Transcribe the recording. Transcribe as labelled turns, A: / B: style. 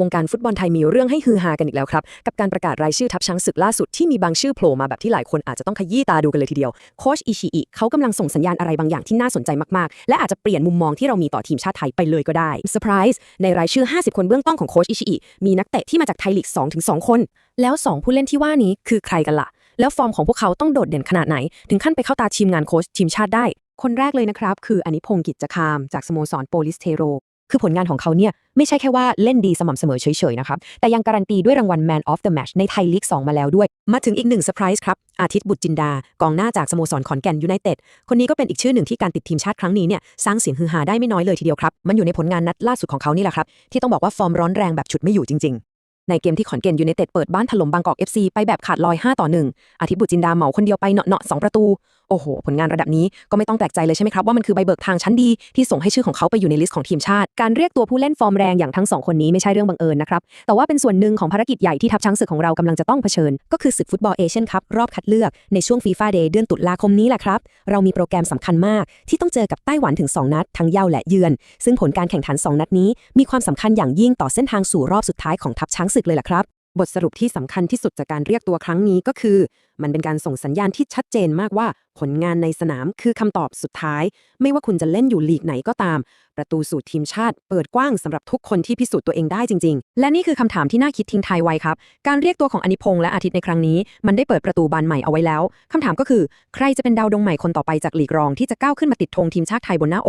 A: วงการฟุตบอลไทยมีเรื่องให้ฮือฮากันอีกแล้วครับ กับการประกาศรายชื่อทัพช้างศึกล่าสุดที่มีบางชื่อโผล่มาแบบที่หลายคนอาจจะต้องขยี้ตาดูกันเลยทีเดียว โคชอิชิอิเขากำลังส่งสัญญาณอะไรบางอย่างที่น่าสนใจมากๆ และอาจจะเปลี่ยนมุมมองที่เรามีต่อทีมชาติไทยไปเลยก็ได้เซอร์ไพรส์ในรายชื่อ 50 คนเบื้องต้นของโคชอิชิอิมีนักเตะที่มาจากไทยลีก2ถึง2คน แล้ว 2 ผู้เล่นที่ว่านี้คือใครกันล่ะ แล้วฟอร์มของพวกเขาต้องโดดเด่นขนาดไหน ถึงขั้นไปเข้าตาทีมงานโค้ชทีมชาติได้ คนแรกเลยนะครับ คืออนิพงศ์กิจคาม จากสโมสรโปลิสเทโร คือผลงานของเขาเนี่ยไม่ใช่แค่ว่าเล่นดีสม่ำเสมอเฉยๆนะครับแต่ยังการันตีด้วยรางวัล Man of the Match ในไทยลีก2มาแล้วด้วย มาถึงอีกหนึ่งเซอร์ไพรส์ครับ อาทิตย์บุตรจินดา กองหน้าจากสโมสรขอนแก่นยูไนเต็ดคนนี้ก็เป็นอีกชื่อหนึ่งที่การติดทีมชาติครั้งนี้เนี่ยสร้างเสียงฮือฮาได้ไม่น้อยเลยทีเดียวครับมันอยู่ในผลงานนัดล่าสุดของเขานี่แหละครับที่ต้องบอกว่าฟอร์มร้อนแรงแบบฉุดไม่อยู่จริงๆ ในเกมที่ขอนแก่นยูไนเต็ดเปิดบ้านถล่มบางกอก FC ไปแบบขาดลอย 5 ต่อ 1 อาทิตย์บุตรจินดาเหมาคนเดียวไปเนาะๆสองประตู โอ้โห ผลงานระดับนี้ก็ไม่ต้องแปลกใจเลยใช่ไหมครับว่ามันคือใบเบิกทางชั้นดีที่ส่งให้ชื่อของเขาไปอยู่ในลิสต์ของทีมชาติ การเรียกตัวผู้เล่นฟอร์มแรงอย่างทั้งสองคนนี้ไม่ใช่เรื่องบังเอิญนะครับ แต่ว่าเป็นส่วนหนึ่งของภารกิจใหญ่ที่ทัพช้างศึกของเรากำลังจะต้องเผชิญ ก็คือศึกฟุตบอลเอเชียนคัพรอบคัดเลือกในช่วงฟีฟ่าเดย์เดือนตุลาคมนี้แหละครับ เรามีโปรแกรมสำคัญมาก ที่ต้องเจอกับไต้หวันถึง 2 นัด ทั้งเย้าและเยือน ซึ่งผลการแข่งขัน 2 นัดนี้ มีความสำคัญอย่างยิ่งต่อเส้นทางสู่รอบสุดท้ายของทัพช้างศึกเลยล่ะครับ บทสรุปที่สำคัญที่สุดจากการเรียกตัวครั้งนี้ก็คือ มันเป็นการส่งสัญญาณที่ชัดเจนมากว่า ผลงานในสนามคือคำตอบสุดท้าย ไม่ว่าคุณจะเล่นอยู่ลีกไหนก็ตาม ประตูสู่ทีมชาติ เปิดกว้างสำหรับทุกคนที่พิสูจน์ตัวเองได้จริง ๆ และนี่คือคำถามที่น่าคิดทิ้งทายไว้ครับ การเรียกตัวของอนิพงษ์และอาทิตย์ในครั้งนี้ มันได้เปิดประตูบานใหม่เอาไว้แล้วคำถามก็คือ ใครจะเป็นดาวดวงใหม่คนต่อไปจากลีกรองที่จะก้าวขึ้นมาติดธงทีมชาติไทยบนหน้าอก